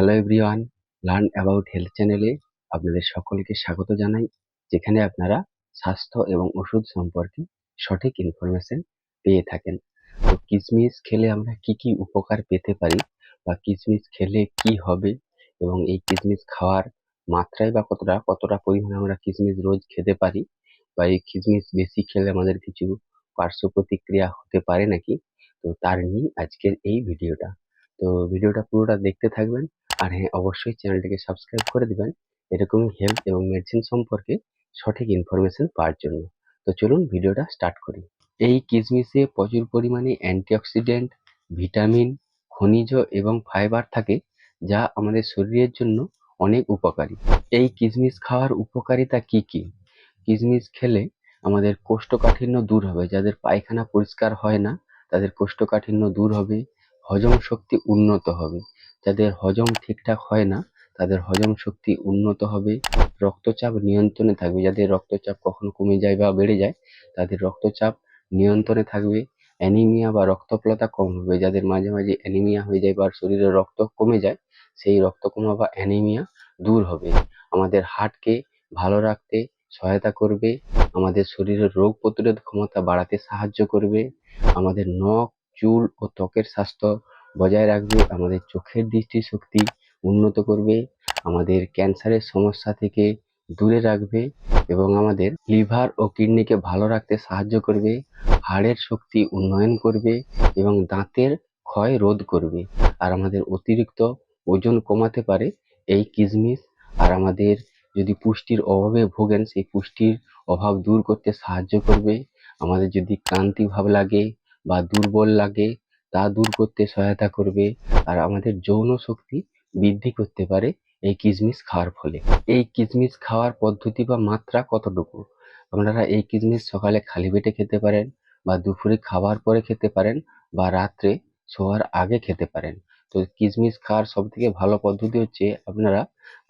Hello everyone learn about health চ্যানেলে আপনাদের সকলকে স্বাগত জানাই, যেখানে আপনারা স্বাস্থ্য এবং ওষুধ সম্পর্কে সঠিক ইনফরমেশন পেয়ে থাকেন। তো কিশমিশ খেলে আমরা কি কি উপকার পেতে পারি বা কিশমিশ খেলে কি হবে এবং এই কিশমিশ খাওয়ার মাত্রায় বা কতটা কতটা পরিমাণে আমরা কিশমিশ রোজ খেতে পারি বা এই কিশমিশ বেশি খেলে আমাদের কিছু পার্শ্ব প্রতিক্রিয়া হতে পারে নাকি? তো তার নিয়ে আজকের এই ভিডিওটা তো ভিডিওটা পুরোটা দেখতে থাকবেন আর হ্যাঁ অবশ্যই চ্যানেলটিকে সাবস্ক্রাইব করে দেবেন। এরকমই হেলথ এবং মেডিসিন সম্পর্কে সঠিক ইনফরমেশন পাওয়ার জন্য। তো চলুন ভিডিওটা স্টার্ট করি। এই কিশমিশে প্রচুর পরিমাণে অ্যান্টিঅক্সিডেন্ট ভিটামিন খনিজ এবং ফাইবার থাকে, যা আমাদের শরীরের জন্য অনেক উপকারী। এই কিশমিশ খাওয়ার উপকারিতা কি কি? কিশমিশ খেলে আমাদের কোষ্ঠকাঠিন্য দূর হবে। যাদের পায়খানা পরিষ্কার হয় না, তাদের কোষ্ঠকাঠিন্য দূর হবে, হজম শক্তি উন্নত হবে। যাদের হজম ঠিকঠাক হয় না, তাদের হজম শক্তি উন্নত হবে, রক্তচাপ নিয়ন্ত্রণে থাকবে। যাদের রক্তচাপ কখনো কমে যায় বা বেড়ে যায়, তাদের রক্তচাপ নিয়ন্ত্রণে থাকবে। অ্যানিমিয়া বা রক্তপ্লতা কম হবে। যাদের মাঝে মাঝে অ্যানিমিয়া হয়ে যায় বা শরীরে রক্ত কমে যায়, সেই রক্ত কমা বা অ্যানিমিয়া দূর হবে। আমাদের হার্টকে ভালো রাখতে সহায়তা করবে। আমাদের শরীরের রোগ প্রতিরোধ ক্ষমতা বাড়াতে সাহায্য করবে। আমাদের নখ, চুল ও ত্বকের স্বাস্থ্য বজায় রাখবে, আমাদের চোখের দৃষ্টিশক্তি উন্নত করবে, আমাদের ক্যান্সারের সমস্যা থেকে দূরে রাখবে এবং আমাদের লিভার ও কিডনিকে ভালো রাখতে সাহায্য করবে, হাড়ের শক্তি উন্নয়ন করবে এবং দাঁতের ক্ষয় রোধ করবে। আর আমাদের অতিরিক্ত ওজন কমাতে পারে এই কিশমিশ আর আমাদের যদি পুষ্টির অভাবে ভোগেন, সেই পুষ্টির অভাব দূর করতে সাহায্য করবে। আমাদের যদি ক্লান্তি ভাব লাগে বা দুর্বল লাগে তা দূর করতে সহায়তা করবে আর আমাদের যৌন শক্তি বৃদ্ধি করতে পারে এই কিশমিশ খাওয়ার ফলে। এই কিশমিশ খাওয়ার পদ্ধতি বা মাত্রা কতটুকু? আপনারা এই কিশমিশ সকালে খালি পেটে খেতে পারেন বা দুপুরে খাওয়ার পরে খেতে পারেন বা রাত্রে শোয়ার আগে খেতে পারেন। তো কিশমিশ খাওয়ার সব থেকে ভালো পদ্ধতি হচ্ছে আপনারা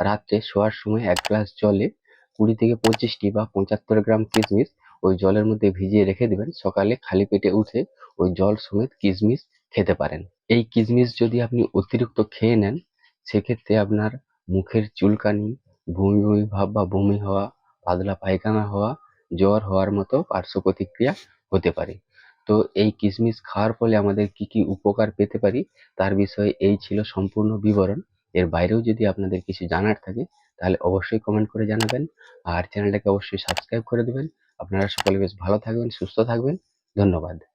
রাত্রে শোয়ার সময় এক গ্লাস জলে কুড়ি থেকে পঁচিশটি বা পঁচাত্তর গ্রাম কিশমিশ ওই জলের মধ্যে ভিজিয়ে রেখে দেবেন। সকালে খালি পেটে উঠে ওই জল সমেত কিশমিশ খেতে পারেন। এই কিশমিশ যদি আপনি অতিরিক্ত খেয়ে নেন, সেক্ষেত্রে আপনার মুখের চুলকানি, বমি বমি ভাব বা বমি হওয়া, পাতলা পায়খানা হওয়া, জ্বর হওয়ার মতো পার্শ্ব প্রতিক্রিয়া হতে পারে। তো এই কিশমিশ খাওয়ার ফলে আমাদের কি কি উপকার পেতে পারি, তার বিষয়ে এই ছিল সম্পূর্ণ বিবরণ। এর বাইরেও যদি আপনাদের কিছু জানার থাকে, তাহলে অবশ্যই কমেন্ট করে জানাবেন। আর চ্যানেলটাকে অবশ্যই সাবস্ক্রাইব করে দেবেন। আপনারা সকলে বেশ ভালো থাকবেন সুস্থ থাকবেন। ধন্যবাদ।